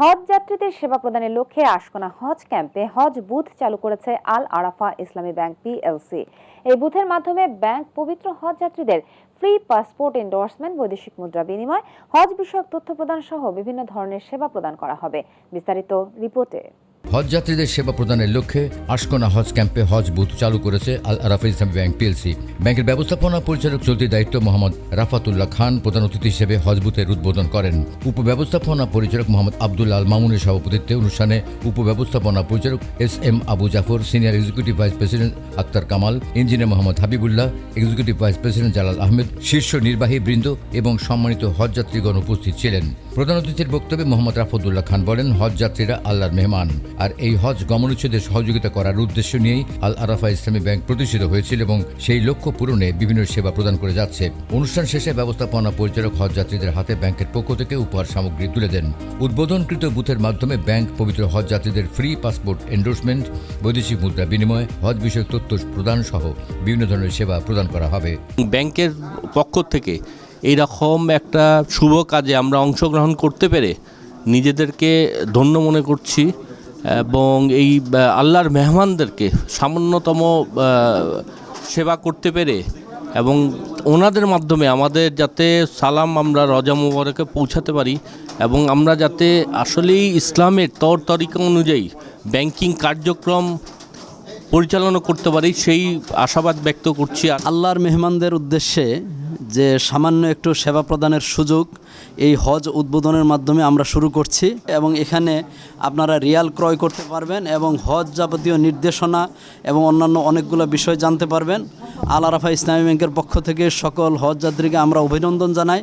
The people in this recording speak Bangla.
হজ যাত্রীদের সেবা প্রদানের লক্ষ্যে আশকোনা হজ ক্যাম্পে হজ বুথ চালু করেছে আল আরাফা ইসলামী ব্যাংক, পিএলসি। এই বুথের মাধ্যমে ব্যাংক পবিত্র হজ যাত্রীদের ফ্রি পাসপোর্ট এন্ডোর্সমেন্ট বৈদেশিক মুদ্রা বিনিময়, হজ বিষয়ক তথ্য প্রদান সহ বিভিন্ন ধরনের সেবা প্রদান করা হবে। বিস্তারিত রিপোর্টে। হজ যাত্রীদের সেবা প্রদানের লক্ষ্যে আশকোনা হজ ক্যাম্পে হজ বুথ চালু করেছে আল আরাফা ইসলামী ব্যাংক পিএলসি। ব্যাংকের ব্যবস্থাপনা পরিচালক চলতি দায়িত্ব মোহাম্মদ রাফাতুল্লাহ খান প্রধান অতিথি হিসেবে হজ বুথের উদ্বোধন করেন। উপব্যবস্থাপনা পরিচালক মোহাম্মদ আব্দুল আল মামুনের সভাপতিত্বে অনুষ্ঠানে উপব্যবস্থাপনা পরিচালক S M Abu Jafar, senior executive vice president Akhtar Kamal, engineer Mohammad Habibullah, executive vice president Jalal Ahmed, শীর্ষ নির্বাহী বৃন্দ এবং সম্মানিত হজ যাত্রীগণ উপস্থিত ছিলেন। প্রধান অতিথির বক্তব্যে মোহাম্মদ রাফতুল্লাহ খান বলেন হজ যাত্রীরা আল্লাহর মেহমান। আর এই হজ গমনোচ্ছেদে সহযোগিতা করার উদ্দেশ্য নিয়েই আল আরাফা ইসলামী ব্যাংক প্রতিষ্ঠিত হয়েছিল এবং সেই লক্ষ্য পূরণে বিভিন্ন সেবা প্রদান করে যাচ্ছে। অনুষ্ঠান শেষে ব্যবস্থাপনা পরিচালক হজ যাত্রীদের হাতে ব্যাংকের পক্ষ থেকে উপহার সামগ্রী তুলে দেন। উদ্বোধনকৃত বুথের মাধ্যমে ব্যাংক পবিত্র হজ যাত্রীদের ফ্রি পাসপোর্ট এন্ডোর্সমেন্ট বৈদেশিক মুদ্রা বিনিময়, হজ বিষয়ক তথ্য প্রদান সহ বিভিন্ন ধরনের সেবা প্রদান করা হবে। ব্যাংকের পক্ষ থেকে এইরকম একটা শুভ কাজে আমরা অংশগ্রহণ করতে পেরে নিজেদেরকে ধন্য মনে করছি। এবং এই আল্লাহর মেহমানদেরকে সামান্যতম সেবা করতে পেরে এবং ওনাদের মাধ্যমে আমাদের যাতে সালাম আমরা রজা মুবারকে পৌঁছাতে পারি এবং আমরা যাতে আসলেই ইসলামের তর তরিকা অনুযায়ী ব্যাংকিং কার্যক্রম পরিচালনা করতে পারি, সেই আশাবাদ ব্যক্ত করছি আল্লাহর মেহমানদের উদ্দেশ্যে যে সামান্য একটু সেবা প্রদানের সুযোগ এই হজ উদ্বোধনের মাধ্যমে আমরা শুরু করছি এবং এখানে আপনারা রিয়াল ক্রয় করতে পারবেন এবং হজ যাবতীয় নির্দেশনা এবং অন্যান্য অনেকগুলো বিষয় জানতে পারবেন। আল আরাফা ইসলামী ব্যাংকের পক্ষ থেকে সকল হজ যাত্রীকে আমরা অভিনন্দন জানাই।